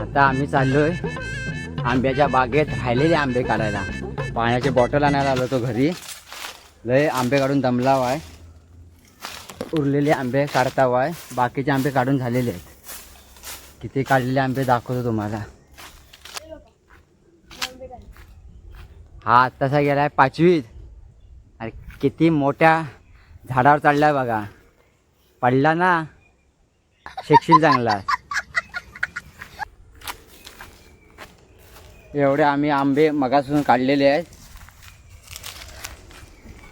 आता आम्ही चाललोय आंब्याच्या बागेत राहिलेले आंबे काढायला. पाण्याची बॉटल आणायला आलो तो घरी. लय आंबे काढून दमला वाय उरलेले आंबे काढता वाय बाकीचे आंबे काढून झालेले आहेत. किती काढलेले आंबे दाखवतो तुम्हाला. हा तसा गेलाय पाचवीत अरे किती मोठ्या झाडावर चढलाय बघा. पडला ना? शिकशील चांगला. एवढे आम्ही आंबे मगासून काढलेले आहेत.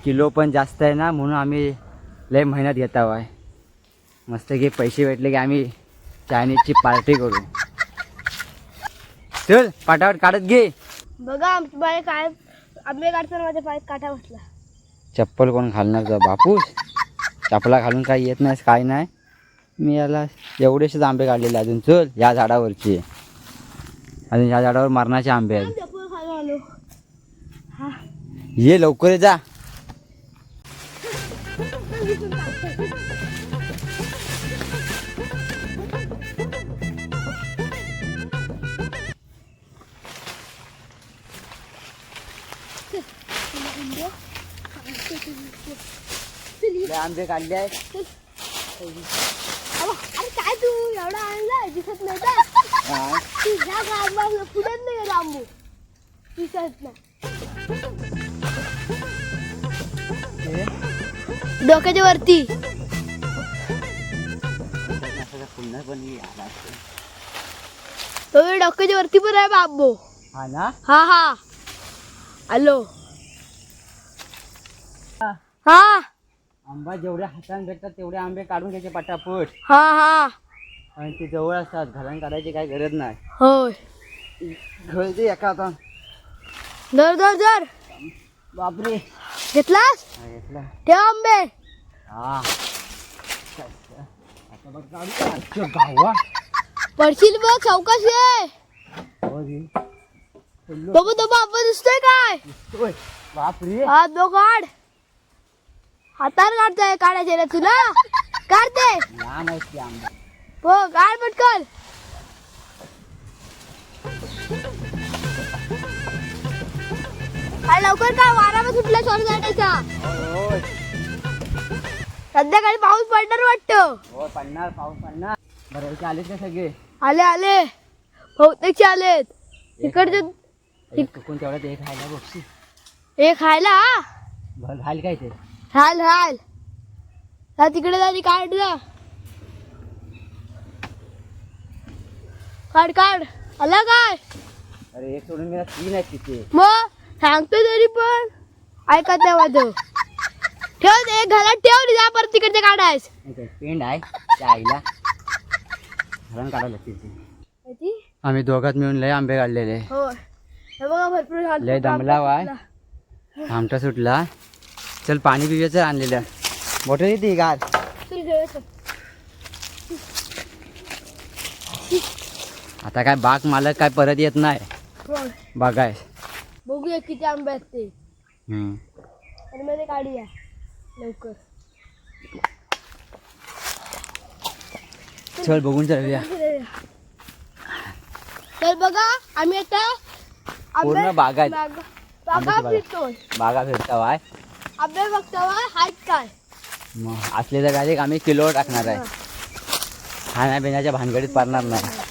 किलो पण जास्त आहे ना म्हणून आम्ही लय मेहनत घेत आहोत मस्त की पैसे भेटले की आम्ही चायनीजची पार्टी करू. चल पाटावर काढत घे. बघा आमच्या बाळे काय आंबे काढताना माझ्या पायात काटा बसला. चप्पल कोण घालणार जा बापूस? चपला घालून काही येत नाही काय नाही. मी याला एवढेसेच आंबे काढलेले अजून. चल या झाडावरचे. अजून या झाडावर मरणाचे आंबे आहेत. ये लवकर जा. आंबे काढले आहेत. अरे काय तू एवढा आणलाय दिसत नाही. तुझ्या गावाला पुढेच नाही आंबो दिसत नाही. डोक्याच्या वरती. तो डोक्याच्या वरती पण आहे बाबो. हा ना? हा हा. आलो हा. आंबा जेवढे हाताने भेटतात तेवढे आंबे काढून घ्यायचे पटापट. हा हा. आणि ते जवळ असतात घरात काढायची काही गरज नाही. होय. घळते एका आता. दर दर दर बापरे. घेतलास? हा, घेतला. ठेव आंबे. हा. आता बघ काढू अच्छा, गावा. पडशील बघ चौकशी आहे. हो. पडलो. बघू तो बाबा दिसतोय काय? ओय, बापरे. हात दो काढ. हातावर काढताय काढायचे रे तुला. काढते. लहान आहेत ते आंबे. हो काढ पटकन. काय लवकर का? वारा पण सुटला चोर जाण्याचा. संध्याकाळी पाऊस पडणार वाटतं. हो पडणार पाऊस पडणार. बरं आलेत का सगळे? आले आले. बहुतेकचे आलेत. एक चुकून तेवढ्यात एक खायला बघशी. हे खायला हा? घाल काय ते? राल जा तिकडे जा काढ जा. काढ काढ. आला काय अरे एक सोडून मी तीन आहेत तिथे. मग सांगतो तरी पण. ऐकत नाही माझं ठेव एक घरात ठेव जा परत तिकडचे काढायस. पेंड आहे त्या आईला. घरान काढायला तिथे. आम्ही दोघात मिळून लय आंबे काढलेले. हो हे बघा भरपूर झाड- लय दमला वाय. आमटा सुटला. चल पाणी पिव्याचं आणलेलं. बॉटल येते गार. चल, आता काय बाग मालक काय परत येत नाही. बघाय. बघूया किती आंबे आहेत ते हम्म. आणि मध्ये काढूया. लवकर. चल बघून चलूया तर बघा आम्ही आता पूर्ण. बागा बागा. फिरतोय. बागा फिरता वाय आंबे काय? मग असले तर डायरेक्ट आम्ही किलो टाकणार आहे. खाण्या पिण्याच्या भानगडीत पारणार नाही.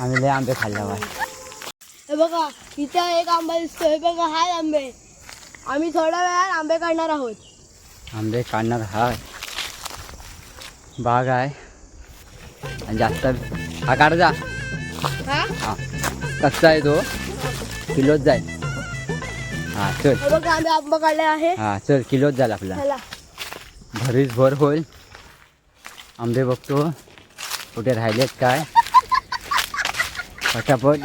आम्ही लय आंबे खाल्ला हे बघा इथे एक आंबा दिसतो हे बघा हाय आंबे. आम्ही थोड्या वेळात आंबे काढणार आहोत. आंबे काढणार हाय. बाग आहे. आणि जास्त हा काढ जा. हा? कच्चा आहे तो. किलोच जाईल. हा चल. बघा आम्ही आंबा काढले आहे. हा चल किलोच जाईल आपला. भरीच भर होईल. आंबे बघतो. कुठे राहिलेत काय? पटापट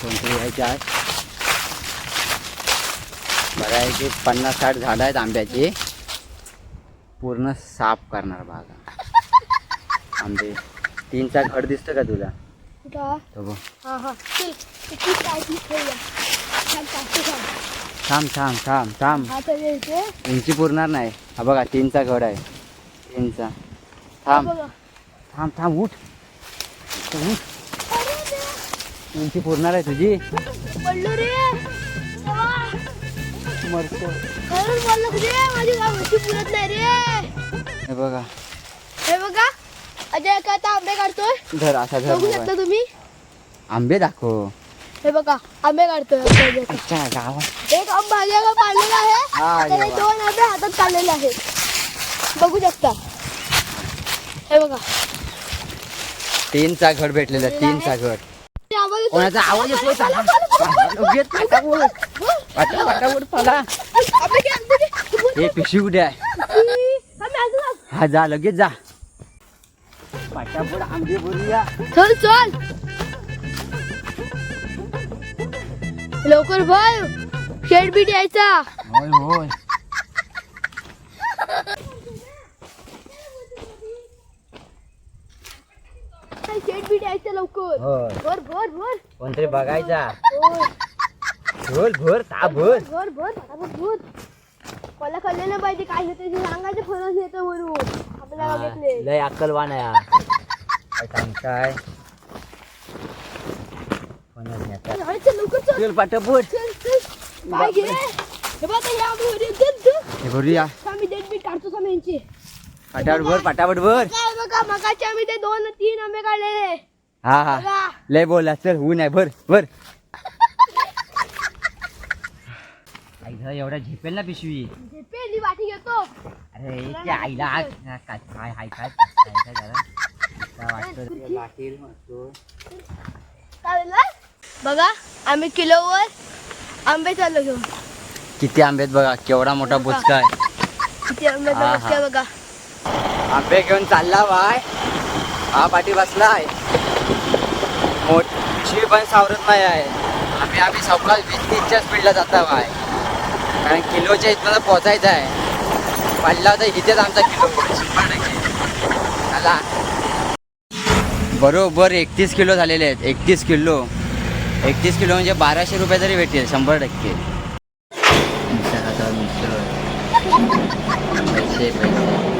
कोणतरी यायचे आहेत बरं आहे की पन्नास साठ झाडं आहेत आंब्याची पूर्ण साफ करणार बागा आंबे तीनचा घड दिसतं का तुला हा? बघ हा हा थांब थांब थांब थांब उंची पुरणार नाही हा बघा तीनचा घड आहे तीनचा थांब बघा थांब थांब उठ उंची पुरणार आहे तुझी? पडलो रे. तेव्हा. मरतो. खरंच बोललो रे माझी गावची पुरत नाही रे. हे बघा. हे बघा. अजय का आता आंबे काढतोय. धर असा धर बघू मोबाईल. शकता तुम्ही? आंबे दाखव. हे बघा आंबे काढतोय. अजय. अच्छा गावात. एक आंबा काढलेला हा, आहे अरे त्याने वा. दोन आंबे हातात काढलेले आहेत. बघू शकता. हे बघा. तीनचा घड भेटलेला तीनचा घड. कोणाचा आवाज येतोय? चला, पटा पला. हे कुठे आहे? जा. हा जा लगेच जा. आंबे बोलूया चल चल. लवकर भर शेड बीट यायचा. होय होय. यायचं लवकर. होय. भर भर भर. कोणतरी बघायचा. होय. भर. भर ता भर. भर भर भर मला कळलं नाही पाहिजे काय होतं ते सांगायचं फरक येतं वरून आपल्याला हा, बघितले लय अक्कलवान आहे हा. काय सांगताय? कोणाच नाही आता. अरे चल लवकर चल. चल पटापट चल चल. काय घे हे बघ हे आम्ही हे भरूया डेट बीट काढतो का यांची पटापट भर पटापट भर. बघा मगाचे आम्ही ते दोन तीन आंबे काढलेले हा हा. बघा. लय बोला चल ऊन आहे भर भर. आई घरा एवढा झेपेल ना पिशवी. पेली वाटी घेतो. अरे आईला काय काय हाय काय काय काय जरा काय वाटतं ते लाटेल म्हणतो. काय बोलला? बघा आम्ही किलोवर आंबे चाललो घेऊन. किती आंबे आहेत बघा केवढा मोठा बुचका आहे. किती आंबे हा, हा. बघा. आंबे घेऊन चालला बाय. हा पाठी बसला आहे. मोठी पण सावरत नाही आहे. आम्ही आम्ही सकाळ वीस तीसच्या स्पीडला जाता बाय. कारण किलोच्या इथनं पोचायचं आहे. पडला तर इथेच आमचा किलो. शंभर टक्के चला. बरोबर एकतीस किलो झालेले आहेत. एकतीस किलो. एकतीस किलो म्हणजे बाराशे रुपये तरी भेटेल शंभर टक्के. पैसे पैसे.